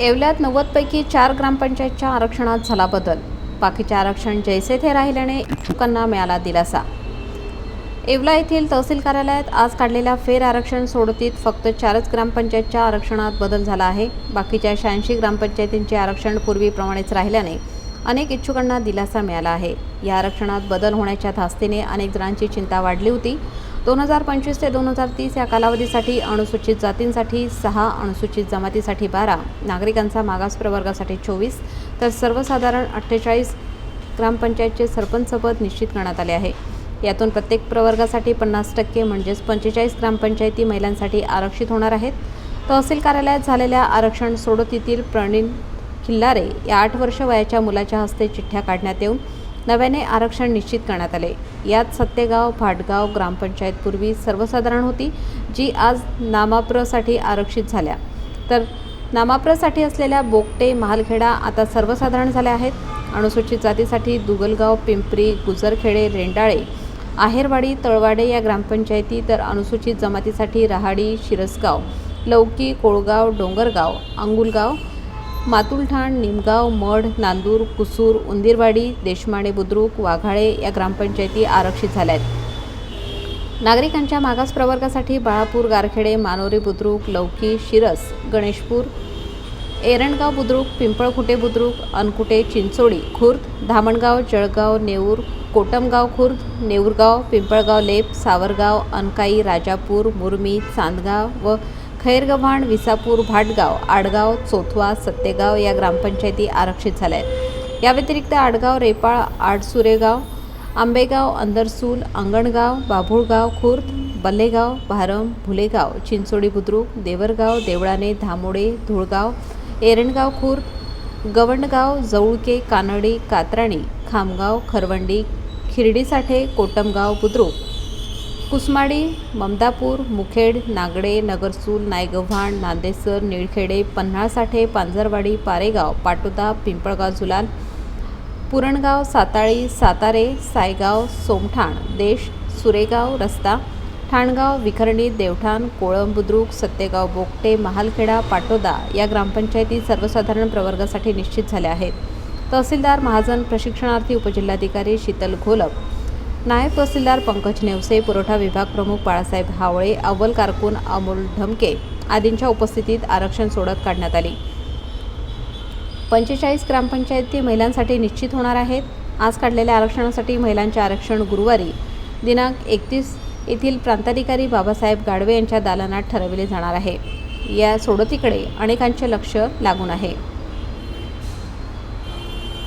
येवल्यात नव्वदपैकी चार ग्रामपंचायतच्या आरक्षणात झाला बदल. बाकीचे आरक्षण जैसे थे राहिल्याने इच्छुकांना मिळाला दिलासा. येवला येथील तहसील कार्यालयात आज काढलेल्या फेर आरक्षण सोडतीत फक्त चारच ग्रामपंचायतच्या आरक्षणात बदल झाला आहे. बाकीच्या शहाऐंशी ग्रामपंचायतींचे आरक्षण पूर्वीप्रमाणेच राहिल्याने अनेक इच्छुकांना दिलासा मिळाला आहे. या आरक्षणात बदल होण्याच्या धास्तीने अनेक जणांची चिंता वाढली होती. दोन हजार पंचवीस ते दोन हजार तीस या कालावधीसाठी अनुसूचित जातींसाठी सहा अनुसूचित जमातीसाठी बारा नागरिकांचा मागास प्रवर्गासाठी चोवीस तर सर्वसाधारण अठ्ठेचाळीस ग्रामपंचायतचे सरपंचपद निश्चित करण्यात आले आहे. यातून प्रत्येक प्रवर्गासाठी पन्नास टक्के म्हणजेच पंचेचाळीस ग्रामपंचायती महिलांसाठी आरक्षित होणार आहेत. तहसील कार्यालयात झालेल्या आरक्षण सोडतीतील प्रणीन खिल्लारे या आठ वर्ष वयाच्या मुलाच्या हस्ते चिठ्ठ्या काढण्यात येऊन नव्याने आरक्षण निश्चित करण्यात आले. यात सत्तेगाव भाटगाव ग्रामपंचायत पूर्वी सर्वसाधारण होती जी आज नामाप्रसाठी आरक्षित झाल्या. तर नामाप्रसाठी असलेल्या बोगटे महालखेडा आता सर्वसाधारण झाल्या आहेत. अनुसूचित जातीसाठी दुगलगाव पिंपरी गुजरखेडे रेंडाळे आहेरवाडी तळवाडे या ग्रामपंचायती तर अनुसूचित जमातीसाठी रहाडी शिरसगाव लौकी कोळगाव डोंगरगाव अंगुलगाव मातुलठाण निमगाव मढ नांदूर कुसूर उंदीरवाडी देशमाणे बुद्रुक वाघाळे या ग्रामपंचायती आरक्षित झाल्या आहेत नागरिकांच्या मागास प्रवर्गासाठी बाळापूर गारखेडे मानोरी बुद्रुक लौकी शिरस गणेशपूर एरणगाव बुद्रुक पिंपळखुटे बुद्रुक अनकुटे चिंचोडी खुर्द धामणगाव जळगाव नेऊर कोटमगाव खुर्द नेऊरगाव पिंपळगाव लेप सावरगाव अनकाई राजापूर मुरमी चांदगाव व खैरगव्हाण विसापूर भाटगाव आडगाव चोथवा सत्तेगाव या ग्रामपंचायती आरक्षित झाल्या आहेत. या व्यतिरिक्त आडगाव रेपाळ आडसुरेगाव आंबेगाव अंदरसूल अंगणगाव बाभुळगाव खुर्द बल्लेगाव भारम भुलेगाव चिंचोडी बुद्रुक देवरगाव देवळाने धामोडे धुळगाव एरणगाव खुर्द गवंडगाव जवळके कानडी कात्राणी खामगाव खरवंडी खिरडीसाठे कोटमगाव बुद्रुक कुसमाडी ममदापूर मुखेड नागडे नगरसूल नायगव्हाण नांदेसर निळखेडे पन्हाळसाठे पांजरवाडी पारेगाव पाटोदा पिंपळगाव जुलाल पुरणगाव साताळी सातारे सायगाव सोमठाण देश सुरेगाव रस्ता ठाणगाव विखरणी देवठाण कोळंब बुद्रुक सत्तेगाव बोगटे महालखेडा पाटोदा या ग्रामपंचायती सर्वसाधारण प्रवर्गासाठी निश्चित झाल्या आहेत. तहसीलदार महाजन प्रशिक्षणार्थी उपजिल्हाधिकारी शीतल घोलप नायब तहसीलदार पंकज नेवसे पुरवठा विभाग प्रमुख बाळासाहेब हावळे अव्वल कारकून अमोल ढमके आदींच्या उपस्थितीत आरक्षण सोडत काढण्यात आली. पंचेचाळीस ग्रामपंचायती महिलांसाठी निश्चित होणार आहेत. आज काढलेल्या आरक्षणासाठी महिलांचे आरक्षण गुरुवारी. दिनांक एकतीस येथील प्रांताधिकारी बाबासाहेब गाडवे यांच्या दालनात ठरविले जाणार आहे. या सोडतीकडे अनेकांचे लक्ष लागून आहे.